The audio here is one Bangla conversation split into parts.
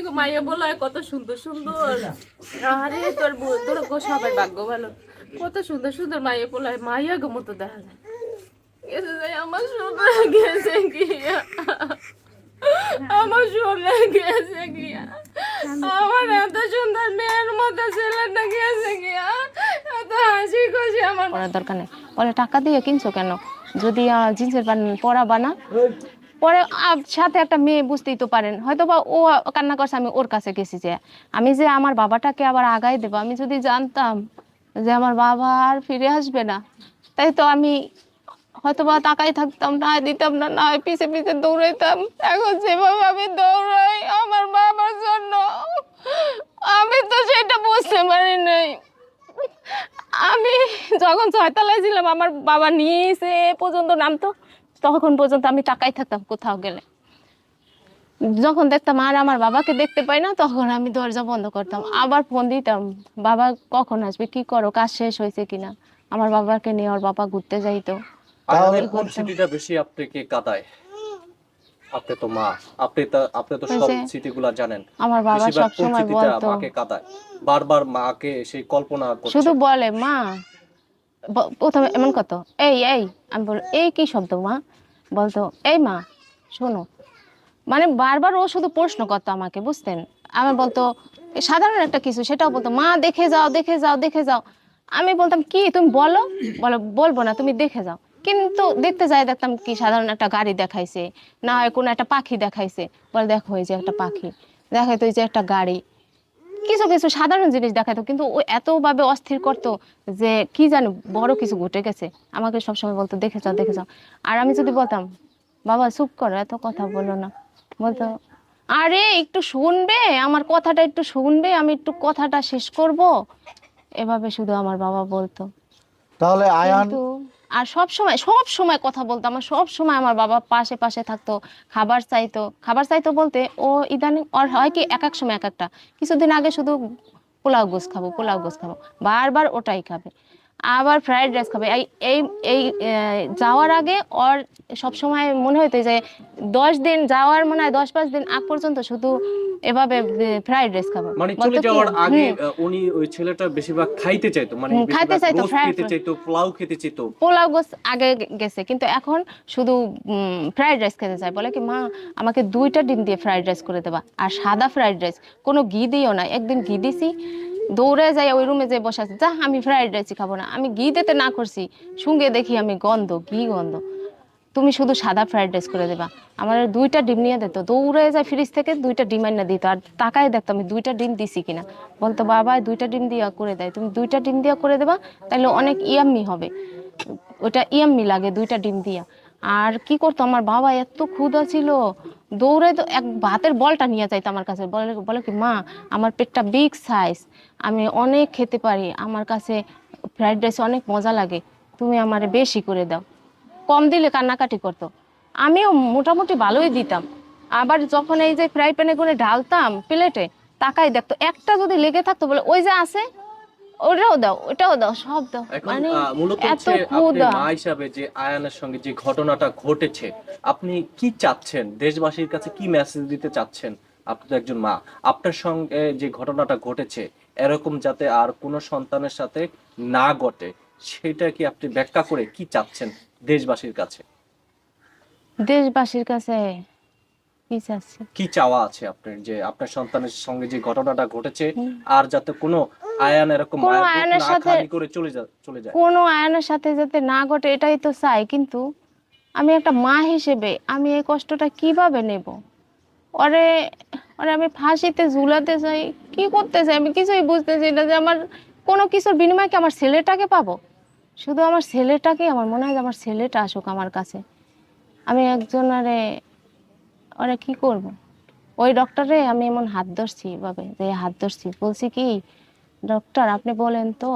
মাইয়া বলা কত সুন্দর সুন্দর। আরে তোর তোর গো সবাই ভাগ্য ভালো। কত সুন্দর সুন্দর মাইয়া পোলায় মাইয়া গো মতো দেখা যায়। গেছে যাই আমার সোনা গেছে গিয়া। আমার সোনা গেছে গিয়া। আমার এত সুন্দর মেয়ের মতো ছেলেটা গেছে গিয়া। এত হাসি খুশি আমার করার দরকার নেই। বলে টাকা দিয়ে কিনছো কেন? যদি জিন্সের প্যান্ট পরাবা না পরে সাথে একটা মেয়ে বুঝতেই তো পারেন। হয়তো বা ও কান্না করছে, আমি ওর কাছে গেছি যে, আমি যে আমার বাবাটাকে আবার আগাই দেবো, আমি যদি জানতাম যে আমার বাবা আর ফিরে আসবে না, তাই তো আমি হয়তো বা তাকাই থাকতাম না দিতাম না না পিছে পিছে দৌড়াইতাম। এখন যেভাবে আমি দৌড়াই আমার বাবার জন্য, আমি তো সেটা বুঝতে পারি নাই। আমি যখন ছয়তলায় ছিলাম, আমার বাবা নিচে পর্যন্ত নামতো। তখন পর্যন্ত আমি টাকাই থাকতাম কোথাও গেলে। যখন দেখতাম আর আমার বাবাকে দেখতে পাই না তখন আমি দরজা বন্ধ করতাম। আবার ফোন দিতাম বাবা কখন আসবে? কি করো? কাজ শেষ হয়েছে কিনা? আমার বাবাকে নিয়ে ওর বাবা ঘুরতে যাইতো। তাহলে কোন স্মৃতিটা বেশি আপনাকে কাঁদায়। আপনি তো মা আপনি তো আপনি তো সব স্মৃতিগুলা জানেন। আমার বাবা বেশিরভাগ কোন বলতো। মাকে কাঁদায়? বারবার মাকে সেই কল্পনা শুধু বলে মা প্রথমে এমন কত এই এই আমি বল এই কি শব্দ মা? বলতো এই মা শোনো। মানে বারবার ও শুধু প্রশ্ন করতো আমাকে বুঝতেন? আমার বলতো সাধারণ একটা কিছু। সেটাও বলতো মা দেখে যাও দেখে যাও দেখে যাও। আমি বলতাম কি তুমি বলো? বলো বলব না তুমি দেখে যাও। কিন্তু দেখতে যাই দেখতাম কি সাধারণ একটা গাড়ি দেখাইছে না হয় কোনো একটা পাখি দেখাইছে। বলে দেখো এই যে একটা পাখি দেখাইতো এই যে একটা গাড়ি। কিছু কিছু সাধারণ জিনিস দেখাতো কিন্তু ও এতভাবে অস্থির করতো যে কি জানো বড় কিছু ঘটে গেছে। আমাকে সবসময় বলতো দেখে যাও দেখে যাও। আর আমি যদি বলতাম বাবা চুপ করো এত কথা বলো না। বলতো আরে একটু শুনবে আমার কথাটা একটু শুনবে আমি একটু কথাটা শেষ করব। এভাবে শুধু আমার বাবা বলতো। তাহলে আয়ান আর সব সময় সব সময় কথা বলতো আমার সব সময় আমার বাবা পাশে পাশে থাকতো, খাবার চাইতো। খাবার চাইতো বলতে ও ইদানিং ওর হয় কি এক এক সময় এক একটা কিছুদিন আগে শুধু পোলাও গোস খাব, পোলাও গোস খাব। বারবার ওটাই খাবে। আবার ফ্রায়েড রাইস খাবে। এই এই যাওয়ার আগে ওর সব সময় মনে হতো যে দশ দিন যাওয়ার মনে হয় দশ পাঁচ দিন আগ পর্যন্ত শুধু এভাবে ফ্রাইড রাইস খাব। মানে চলে যাওয়ার আগে উনি ওই ছেলেটা বেশিরভাগ খাইতে চাইতো মানে খাইতে চাইতো, খেতে চাইতো পোলাও খেতে চাইতো। পোলাও গোস আগে গেছে কিন্তু এখন শুধু ফ্রাইড রাইস খেতে চায়। বলে কি মা আমাকে দুইটা ডিম দিয়ে ফ্রাইড রাইস করে দেবা আর সাদা ফ্রাইড রাইস। কোনো ঘি দিও না। একদিন ঘি দিছি দৌড়ে যাই ওই রুমে যে বসে আছে। যা, আমি ফ্রাইড রাইসই খাব না। আমি ঘি দিতে না করছি। শুঙ্গে দেখি আমি গন্ধ, ঘি গন্ধ। তুমি শুধু সাদা ফ্রাইড রাইস করে দেবা। আমার দুইটা ডিম নিয়ে দিত। দৌড়ে যায় ফ্রিজ থেকে দুইটা ডিম আইনা দিত। আর তাকায় দেখতো আমি দুইটা ডিম দিছি কিনা। বলতো, বাবা, দুইটা ডিম দিয়া করে দেয় তুমি দুইটা ডিম দিয়া করে দেবা তাহলে অনেক ইয়াম্মি হবে। ওটা ইয়াম্মি লাগে দুইটা ডিম দিয়া। আর কি করতো? আমার বাবা এত ক্ষুধা ছিল। দৌড়ে তো এক ভাতের বলটা নিয়ে যাইতো আমার কাছে। বলে বলে কি, মা, আমার পেটটা বিগ সাইজ আমি অনেক খেতে পারি, আমার কাছে ফ্রাইড রাইস অনেক মজা লাগে, তুমি আমার বেশি করে দাও। কম দিলে কান্নাকাটি করতো। আমিও মোটামুটি ভালোই দিতাম। আবার যখন এই যে ফ্রাই প্যানে করে ঢালতাম প্লেটে তাকাই দেখতো, একটা যদি লেগে থাকতো বলে, ওই যে আছে ওটাও দাও ওটাও দাও সব দাও। মানে এত ক্ষুধা। মা হিসাবে যে আয়ানের সঙ্গে যে ঘটনাটা ঘটেছে আপনি কি চাচ্ছেন? দেশবাসীর কাছে কি মেসেজ দিতে চাচ্ছেন আপনি তো একজন মা? আপনার সঙ্গে যে ঘটনাটা ঘটেছে এরকম যাতে আর কোনো সন্তানের সাথে না ঘটে সেটা কি আপনি ব্যাখ্যা করে কি চাচ্ছেন দেশবাসীর কাছে? দেশবাসীর কাছে কি চাচ্ছি কি চাওয়া আছে আপনার? যে আপনার সন্তানের সঙ্গে যে ঘটনাটা ঘটেছে আর যাতে কোনো আয়ান এরকম আয়ানের সাথে- করে চলে যায় চলে যায়। কোনো আয়নের সাথে যাতে না ঘটে এটাই তো চাই। কিন্তু আমি একটা মা হিসেবে আমি এই কষ্টটা কীভাবে নেব? ওরে ওরে আমি ফাঁসিতে ঝুলাতে চাই কি করতে চাই? আমি কিছুই বুঝতেছি না যে আমার কোনো কিছুর বিনিময়ে কি আমার ছেলেটাকে পাবো? শুধু আমার ছেলেটাকে আমার মনে হয় যে আমার ছেলেটা আসুক আমার কাছে। আমি একজন আরে ওরা কি করব? ওই ডক্টরে আমি এমন হাত ধরছি এভাবে যে হাত ধরছি। বলছি কি ডক্টর আপনি বলেন তো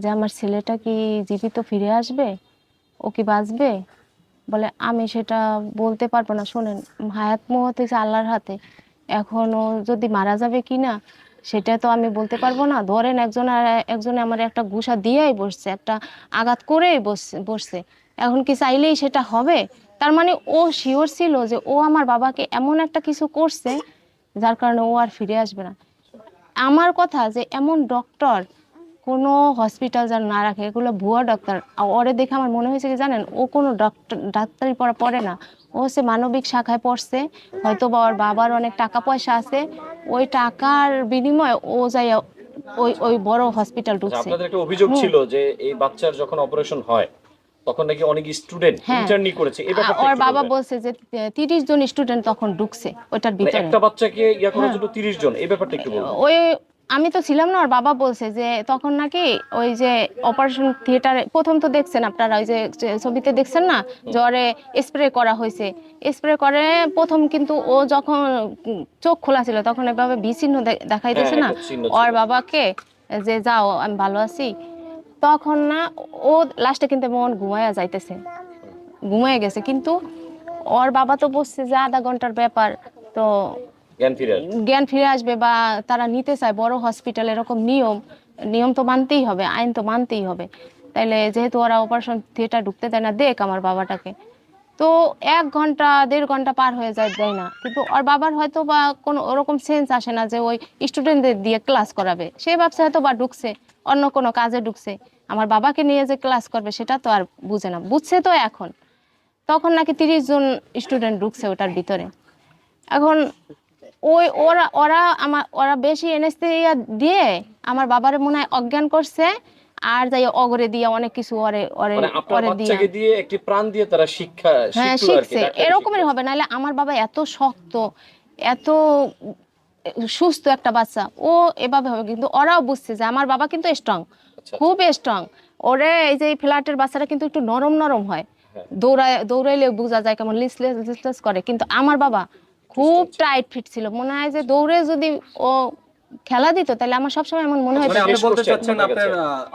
যে আমার ছেলেটা কি জীবিত ফিরে আসবে? ও কি বাঁচবে? বলে, আমি সেটা বলতে পারব না। শোনেন, হায়াত মুহূর্ত হচ্ছে আল্লাহর হাতে। এখন ও যদি মারা যাবে কি না, সেটা তো আমি বলতে পারব না। ধরেন একজন আর একজনে আমার একটা গুসা দিয়েই বসছে, একটা আঘাত করেই বসছে বসছে। এখন কি চাইলেই সেটা হবে? তার মানে ও শিওর ছিল যে ও আমার বাবাকে এমন একটা কিছু করছে যার কারণে ও আর ফিরে আসবে না। আমার কথা যে এমন ডক্টর কোনো হসপিটাল যেন না রাখে এগুলো ভুয়া ডক্টর ওরে দেখে আমার মনে হয়েছে কি জানেন ও কোনো ডক্টর ডাক্তারি পড়া পড়ে না। ও হচ্ছে মানবিক শাখায় পড়ছে হয়তো বা ওর বাবার অনেক টাকা পয়সা আছে ওই টাকার বিনিময়ে ও যাই ওই ওই বড় হসপিটাল ঢুকছে। আপনাদের একটা অভিযোগ ছিল যে এই বাচ্চার যখন অপারেশন হয় তখন নাকি অনেক স্টুডেন্ট হ্যাঁ। ইন্টার্নি করেছে। এই ব্যাপারটা ওর বাবা বলছে যে তিরিশ জন স্টুডেন্ট তখন ঢুকছে ওইটার মানে ভিতরে। একটা বাচ্চাকে ইয়া হ্যাঁ। করার জন্য তিরিশ জন এই ব্যাপারটা একটু বলবেন। ওই আমি তো ছিলাম না ওর বাবা বলছে যে তখন নাকি ওই যে অপারেশন থিয়েটারে প্রথম তো দেখছেন আপনারা ওই যে ছবিতে দেখছেন না? জ্বরে স্প্রে করা হয়েছে। স্প্রে করে প্রথম কিন্তু ও যখন চোখ খোলা ছিল তখন এভাবে বিচিহ্ন দে- দেখাইতেছে হ্যাঁ, না? ওর বাবাকে যে যাও আমি ভালো আছি। তখন না ও লাস্টে কিন্তু মন ঘুমায়া যাইতেছে। ঘুমায় গেছে কিন্তু ওর বাবা তো বসছে যে আধা ঘণ্টার ব্যাপার তো জ্ঞান ফিরে আসবে। জ্ঞান ফিরে আসবে বা তারা নিতে চায় বড় হসপিটাল এরকম নিয়ম নিয়ম তো মানতেই হবে আইন তো মানতেই হবে। তাইলে যেহেতু ওরা অপারেশন থিয়েটার ঢুকতে দেয় না দেখ আমার বাবাটাকে। তো এক ঘণ্টা, দেড় ঘণ্টা পার হয়ে যায়, দেয় না। কিন্তু ওর বাবার হয়তো বা কোনো ওরকম সেন্স আসে না যে ওই স্টুডেন্টদের দিয়ে ক্লাস করাবে। সে ভাবছে হয়তো বা ঢুকছে, অন্য কোনো কাজে ঢুকছে। আমার বাবাকে নিয়ে যে ক্লাস করবে, সেটা তো আর বুঝে না। বুঝছে তো এখন। তখন নাকি তিরিশ জন স্টুডেন্ট ঢুকছে ওটার ভিতরে। এখন ওই ওরা ওরা আমার ওরা বেশি এনেস্থেরিয়া দিয়ে আমার বাবারে মনে হয় অজ্ঞান করছে। আর যাই অগরে দিয়ে অনেক কিছু ওরে ওরে মানে ওরে দিয়ে। দিয়ে একটি প্রাণ দিয়ে তারা শিক্ষা হ্যাঁ শিখছে। এরকমই হবে নাহলে আমার বাবা এত শক্ত এত সুস্থ একটা বাচ্চা ও এভাবে হবে। কিন্তু ওরাও বুঝছে যে আমার বাবা কিন্তু স্ট্রং খুব স্ট্রং ওরে এই যে ফ্ল্যাটের বাচ্চারা কিন্তু একটু নরম নরম হয়। হ্যাঁ। দৌড়ায় দৌড়াইলে বোঝা যায় কেমন লিসলেস লিসলেস করে। কিন্তু আমার বাবা খুব টাইট ফিট ছিল। মনে হয় যে দৌড়ে যদি ও খেলা দিত তাহলে আমার সবসময় এমন মনে হয় মানে আপনি বলতে চাচ্ছেন আপনার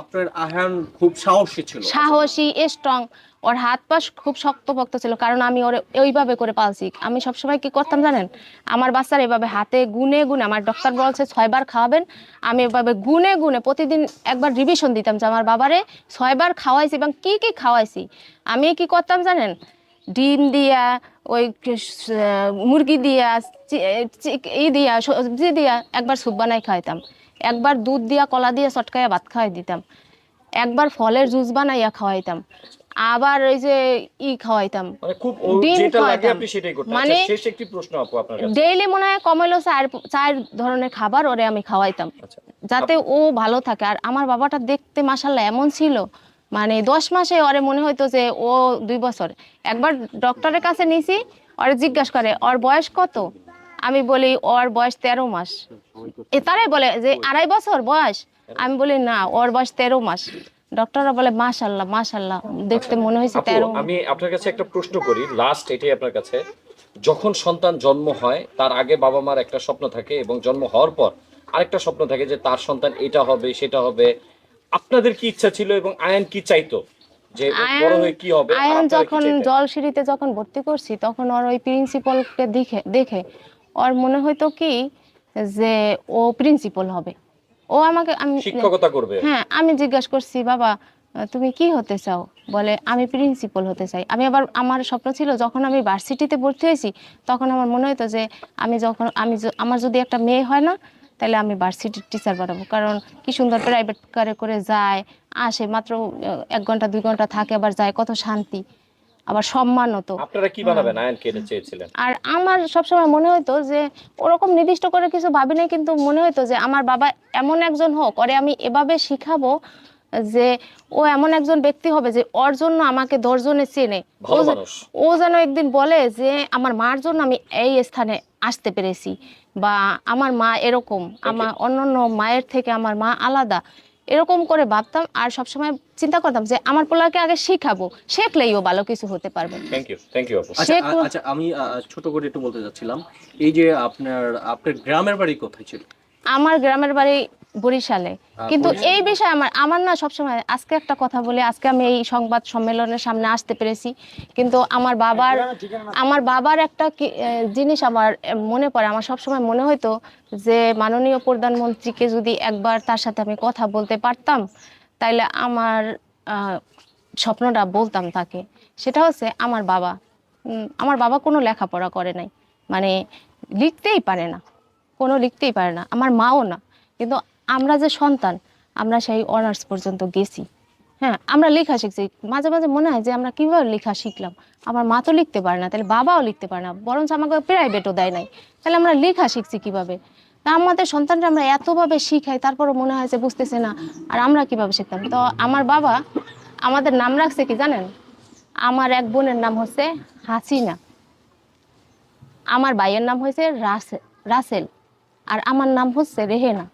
আপনার আহান খুব সাহসী ছিল। সাহসী স্ট্রং ওর হাত পা খুব শক্ত শক্তপোক্ত ছিল কারণ আমি ওর ওইভাবে করে পালছি। আমি সবসময় কি করতাম জানেন? আমার বাচ্চার এভাবে হাতে গুনে গুনে আমার ডক্টর বলছে ছয়বার খাওয়াবেন আমি এভাবে গুনে গুনে প্রতিদিন একবার রিভিশন দিতাম যে আমার বাবারে ছয়বার খাওয়াইছি এবং কি কি খাওয়াইছি। আমি কি করতাম জানেন? ডিম দিয়া ওই মুরগি দিয়া ই দিয়া সবজি দিয়া একবার স্যুপ বানাই খাওয়াইতাম। একবার দুধ দিয়া কলা দিয়া চটকাইয়া ভাত খাওয়াই দিতাম। একবার ফলের জুস বানাইয়া খাওয়াইতাম। আবার ওই যে ই খাওয়াইতাম। মানে ডিম করতেন। মানে- আচ্ছা, ডেইলি মনে হয় কমাইলো চার চার ধরনের খাবার ওরে আমি খাওয়াইতাম। আচ্ছা। যাতে ও ভালো থাকে। আর আমার বাবাটা দেখতে মাসাল্লাহ এমন ছিল মানে দশ মাসে ওরে মনে হইতো যে ও দুই বছর। একবার ডক্টরের কাছে নিছি ওরে জিজ্ঞাসা করে ওর বয়স কত? আমি বলি ওর বয়স তেরো মাস। এ তারাই বলে যে আড়াই বছর বয়স? আমি বলি না ওর বয়স তেরো মাস। ডক্টররা বলে মাশাল্লাহ মাশাল্লাহ দেখতে মনে হয়েছে তেরো আমি আপনার কাছে একটা প্রশ্ন করি লাস্ট এটাই আপনার কাছে। যখন সন্তান জন্ম হয় তার আগে বাবা মার একটা স্বপ্ন থাকে এবং জন্ম হওয়ার পর আরেকটা স্বপ্ন থাকে যে তার সন্তান এটা হবে সেটা হবে আপনাদের কি ইচ্ছা ছিল এবং আয়ন কি চাইতো? যে বড় হয়ে কি হবে? আয়ন যখন? জলসিঁড়িতে যখন ভর্তি করছি তখন ওর ওই প্রিন্সিপালকে দেখে দেখে ওর মনে হইতো কি যে ও প্রিন্সিপাল হবে। ও আমাকে আমি শিক্ষকতা করবে। হ্যাঁ আমি জিজ্ঞাসা করছি বাবা তুমি কি হতে চাও? বলে আমি প্রিন্সিপাল হতে চাই। আমি আবার আমার স্বপ্ন ছিল যখন আমি ভার্সিটিতে ভর্তি হয়েছি তখন আমার মনে হতো যে আমি যখন আমি আমার যদি একটা মেয়ে হয় না তাহলে আমি ভার্সিটির টিচার বানাবো। কারণ কি সুন্দর প্রাইভেট কারে করে যায় আসে মাত্র এক ঘণ্টা দুই ঘণ্টা থাকে আবার যায় কত শান্তি। আবার সম্মানও তো। আপনারা কি বানাবেন আয়ন কেটে চেয়েছিলেন? আর আমার সবসময় মনে হতো যে ওরকম নির্দিষ্ট করে কিছু ভাবি নাই কিন্তু মনে হতো যে আমার বাবা এমন একজন হোক ওরে আমি এভাবে শিখাবো যে ও এমন একজন ব্যক্তি হবে যে ওর জন্য আমাকে দশজনে চেনে। ও যেন একদিন বলে যে আমার মার জন্য আমি এই স্থানে আসতে পেরেছি। বা আমার মা এরকম আমার অন্য অন্য মায়ের থেকে আমার মা আলাদা। এরকম করে ভাবতাম আর সবসময় চিন্তা করতাম যে আমার পোলাকে আগে শেখাবো শেখলেই ও ভালো কিছু হতে পারবে। থ্যাংক ইউ থ্যাংক ইউ আচ্ছা আচ্ছা আমি ছোট করে একটু বলতে চাচ্ছিলাম এই যে আপনার আপনার গ্রামের বাড়ি কোথায় ছিল? আমার গ্রামের বাড়ি বরিশালে। কিন্তু এই বিষয়ে আমার আমার না সবসময় আজকে একটা কথা বলে আজকে আমি এই সংবাদ সম্মেলনের সামনে আসতে পেরেছি। কিন্তু আমার বাবার আমার বাবার একটা জিনিস আমার মনে পড়ে। আমার সবসময় মনে হতো যে মাননীয় প্রধানমন্ত্রীকে যদি একবার তার সাথে আমি কথা বলতে পারতাম তাইলে আমার স্বপ্নটা বলতাম তাকে। সেটা হচ্ছে আমার বাবা। আমার বাবা কোনো লেখাপড়া করে নাই। মানে লিখতেই পারে না। কোনো লিখতেই পারে না। আমার মাও না। কিন্তু আমরা যে সন্তান, আমরা সেই অনার্স পর্যন্ত গেছি। হ্যাঁ আমরা লেখা শিখছি। মাঝে মাঝে মনে হয় যে আমরা কীভাবে লেখা শিখলাম? আমার মা তো লিখতে পারে না, তাহলে বাবাও লিখতে পারে না, বরঞ্চ আমাকে প্রাইভেটও দেয় নাই। তাহলে আমরা লেখা শিখছি কীভাবে? তা আমাদের সন্তানরা আমরা এতভাবে শিখাই, তারপরও মনে হয় যে বুঝতেছে না, আর আমরা কীভাবে শিখতাম? তো আমার বাবা আমাদের নাম রাখছে কি জানেন? আমার এক বোনের নাম হচ্ছে হাসিনা। আমার ভাইয়ের নাম হয়েছে রাসেল রাসেল। আর আমার নাম হচ্ছে রেহেনা।